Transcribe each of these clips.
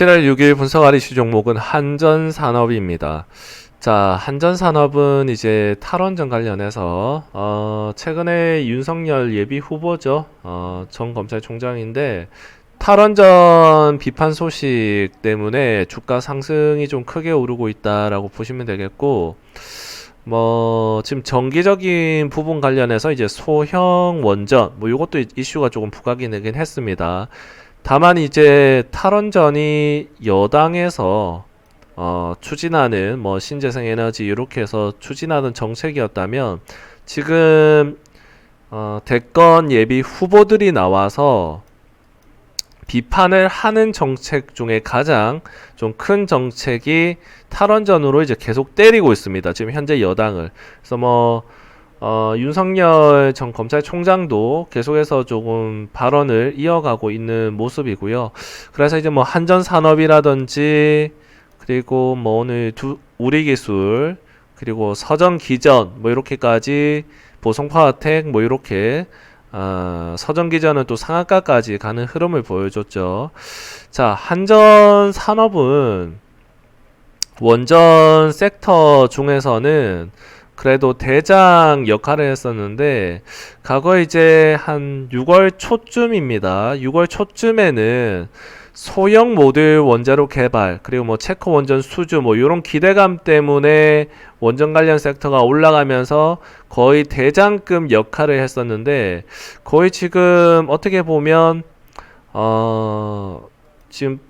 7월 6일 분석 이슈 종목은 한전산업입니다. 자, 한전산업은 이제 탈원전 관련해서 어, 최근에 윤석열 예비 후보죠. 어, 전 검찰총장인데 탈원전 비판 소식 때문에 주가 상승이 좀 크게 오르고 있다라고 보시면 되겠고 뭐 지금 정기적인 부분 관련해서 이제 소형 원전 뭐 이것도 이- 이슈가 조금 부각이 되긴 했습니다. 다만 이제 탈원전이 여당에서 어, 추진하는 뭐 신재생 에너지 이렇게 해서 추진하는 정책이었다면 지금 어, 대권 예비 후보들이 나와서 비판을 하는 정책 중에 가장 좀 큰 정책이 탈원전으로 이제 계속 때리고 있습니다. 지금 현재 여당을. 그래서 뭐 어, 윤석열 전 검찰총장도 계속해서 조금 발언을 이어가고 있는 모습이고요. 그래서 이제 뭐 한전 산업이라든지 그리고 뭐 오늘 두 우리 기술 그리고 서정기전 뭐 이렇게까지 보성파워텍 뭐 이렇게 아, 서정기전은 또 상한가까지 가는 흐름을 보여줬죠. 자, 한전 산업은 원전 섹터 중에서는 그래도 대장 역할을 했었는데 과거 이제 한 6월 초쯤입니다. 6월 초쯤에는 소형 모듈 원자로 개발 그리고 뭐 체코 원전 수주 뭐 이런 기대감 때문에 원전 관련 섹터가 올라가면서 거의 대장급 역할을 했었는데 거의 지금 어떻게 보면 어 지금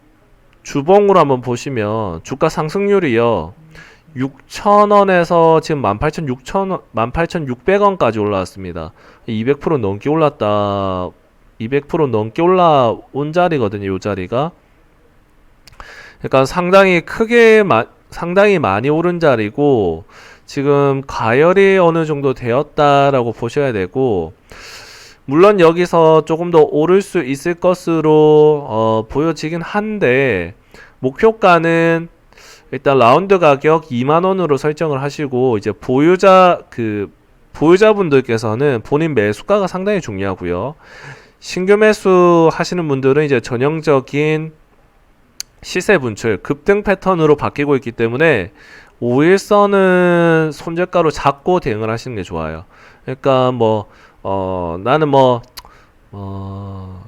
주봉으로 한번 보시면 주가 상승률이요. 6,000원에서 지금 18,600원, 18,600원까지 올라왔습니다. 200% 넘게 올랐다. 200% 넘게 올라온 자리거든요, 이 자리가. 그러니까 상당히 크게, 마, 상당히 많이 오른 자리고, 지금 가열이 어느 정도 되었다라고 보셔야 되고, 물론 여기서 조금 더 오를 수 있을 것으로 어, 보여지긴 한데, 목표가는 일단 라운드 가격 2만 원으로 설정을 하시고 이제 보유자 그 보유자분들께서는 본인 매수가가 상당히 중요하고요. 신규 매수 하시는 분들은 이제 전형적인 시세 분출 급등 패턴으로 바뀌고 있기 때문에 5일선은 손절가로 잡고 대응을 하시는 게 좋아요. 그러니까 뭐 어, 나는 뭐 어,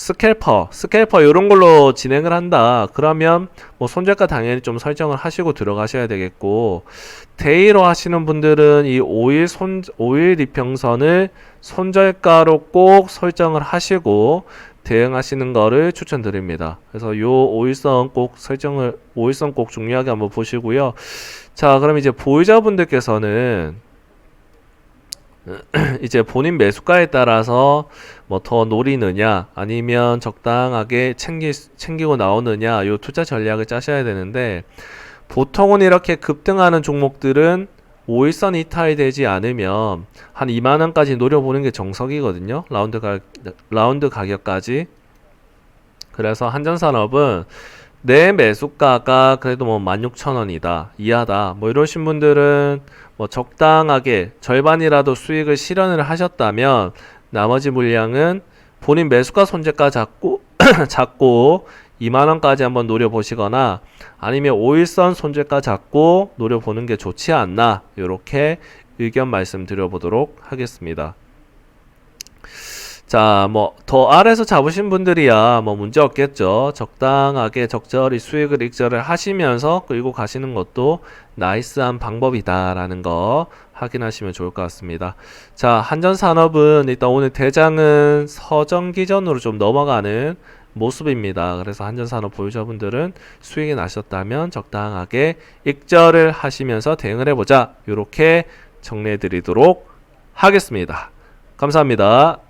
스캘퍼, 스캘퍼 이런 걸로 진행을 한다. 그러면 뭐 손절가 당연히 좀 설정을 하시고 들어가셔야 되겠고 데이로 하시는 분들은 이 5일 손 5일 이평선을 손절가로 꼭 설정을 하시고 대응하시는 거를 추천드립니다. 그래서 요 5일선 꼭 설정을 5일선 꼭 중요하게 한번 보시고요. 자, 그럼 이제 보유자분들께서는 이제 본인 매수가에 따라서 뭐 더 노리느냐 아니면 적당하게 챙기, 챙기고 나오느냐 요 투자 전략을 짜셔야 되는데 보통은 이렇게 급등하는 종목들은 5일선 이탈이 되지 않으면 한 2만원까지 노려보는 게 정석이거든요. 라운드 가, 라운드 가격까지. 그래서 한전산업은 내 매수가가 그래도 뭐 16,000원이다 이하다 뭐 이러신 분들은 뭐 적당하게 절반이라도 수익을 실현을 하셨다면 나머지 물량은 본인 매수가 손재가 잡고 잡고 2만 원까지 한번 노려보시거나 아니면 5일선 손재가 잡고 노려보는 게 좋지 않나 이렇게 의견 말씀드려보도록 하겠습니다. 자, 뭐 더 아래서 잡으신 분들이야 뭐 문제 없겠죠. 적당하게 적절히 수익을 익절을 하시면서 끌고 가시는 것도 나이스한 방법이다라는 거 확인하시면 좋을 것 같습니다. 자, 한전산업은 일단 오늘 대장은 서정 기전으로 좀 넘어가는 모습입니다. 그래서 한전산업 보유자분들은 수익이 나셨다면 적당하게 익절을 하시면서 대응을 해보자. 이렇게 정리해 드리도록 하겠습니다. 감사합니다.